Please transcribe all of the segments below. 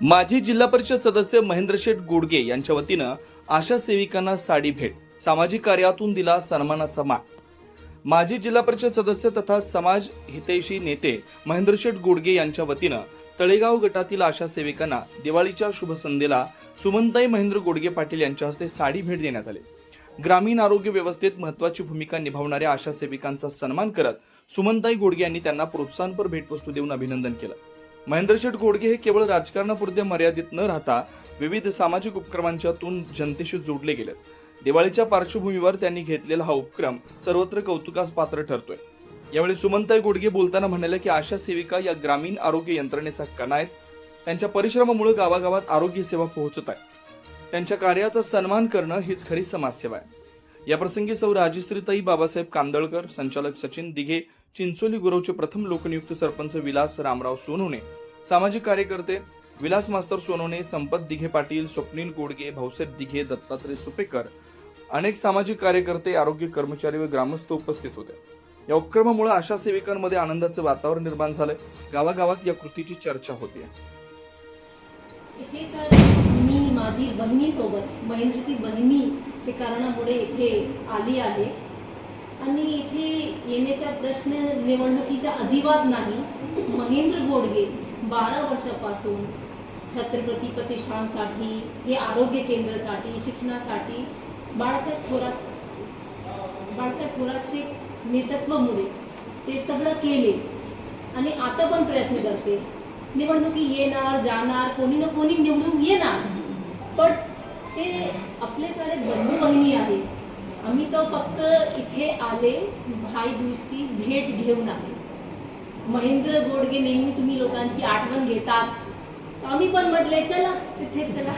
माजी जिल्हा परिषद सदस्य महेंद्र शेठ गोडगे यांच्या वतीनं आशा सेविकांना साडी भेट. सामाजिक कार्यातून दिला सन्मानाचा मान. माजी जिल्हा परिषद सदस्य तथा समाज हितैषी नेते महेंद्र शेठ गोडगे यांच्या वतीनं तळेगाव गटातील आशा सेविकांना दिवाळीच्या शुभसंध्येला सुमनताई महेंद्र गोडगे पाटील यांच्या हस्ते साडी भेट देण्यात आली. ग्रामीण आरोग्य व्यवस्थेत महत्वाची भूमिका निभावणाऱ्या आशा सेविकांचा सन्मान करत सुमनताई गोडगे यांनी त्यांना प्रोत्साहनपर भेटवस्तू देऊन अभिनंदन केलं. महेंद्र शेठ गोडगे हे केवळ राजकारणापुरते मर्यादित न राहता विविध सामाजिक उपक्रमांच्यातून जनतेशी जोडले गेलेत. दिवाळीच्या पार्श्वभूमीवर त्यांनी घेतलेला हा उपक्रम सर्वत्र कौतुकास पात्र ठरतोय. यावेळी सुमंताई गोडगे बोलताना म्हणाले की आशा सेविका या ग्रामीण आरोग्य यंत्रणेचा कणा आहेत. त्यांच्या परिश्रमामुळे गावागावात आरोग्य सेवा पोहोचत आहे. त्यांच्या कार्याचा सन्मान करणं हीच खरी समाजसेवा आहे. या प्रसंगी सौ राजश्रीताई बाबासाहेब कांदळकर संचालक सचिन दिघे चिंचोली गुरवचे प्रथम लोकनियुक्त सरपंच विलास रामराव सोनवणे सामाजिक कार्यकर्ते विलास मास्तर सोनवणे संपत दिघे पाटील स्वप्नील गोडगे भाऊसाहेब दिघे दत्तात्रय सुपेकर अनेक सामाजिक कार्यकर्ते आरोग्य कर्मचारी व ग्रामस्थ उपस्थित होते. या उपक्रमामुळे आशा सेविकांमध्ये आनंदाचं वातावरण निर्माण झालंय. गावागावात या कृतीची चर्चा होती इथे तर मी माझी बहिणीसोबत महेंद्रची बहिणीच्या कारणामुळे इथे आली आहे. आणि इथे येण्याचा प्रश्न निवडणुकीचा अजिबात नाही. महेंद्र गोडगे बारा वर्षापासून छत्रपती प्रतिष्ठानसाठी हे आरोग्य केंद्रासाठी शिक्षणासाठी बाळासाहेब थोरात बाळासाहेब थोरातचे नेतृत्वामुळे ते सगळं केले. आणि आता पण प्रयत्न करते. निवडणुकी येणार जाणार कोणी ना कोणी निवडून येणार. पण ते आपले सारे बंधू बहिणी आहे आम्ही तर फक्त इथे आले भाई दिवशी भेट घेऊन आले. महेंद्र गोडगे नेहमी तुम्ही लोकांची आठवण घेतात. तर आम्ही पण म्हटले चला तिथे चला.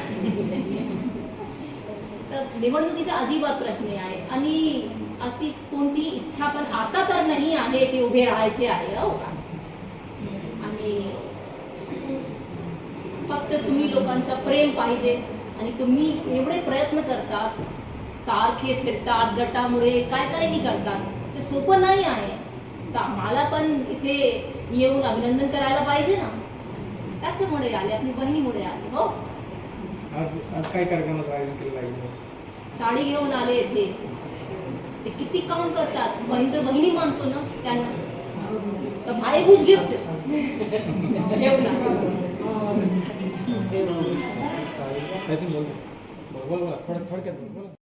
तर निवडणुकीचा अजिबात प्रश्न आहे. आणि अशी कोणती इच्छा पण आता तर नाही आहे की उभे राहायचे आहे हो का? आणि फक्त तुम्ही लोकांचा प्रेम पाहिजे आणि तुम्ही एवढे प्रयत्न करतात सारखे फिरतात गटामुळे काय काय नाही करतात. ते सोपं नाही आहे. तर आम्हाला पण इथे येऊन अभिनंदन करायला पाहिजे ना. त्याच्यामुळे आले आपली बहिणीमुळे आले हो. आज आज काय कार्यक्रमाचं आयोजन केलेलं आहे साडी घेऊन आले इथे. ते किती काउंट करतात. महेंद्र बहिणी मानतो ना त्यांना. तर गिफ्ट. तुम्ही बोल. बोल बोल थोडं थोडक्यात बोल बोला.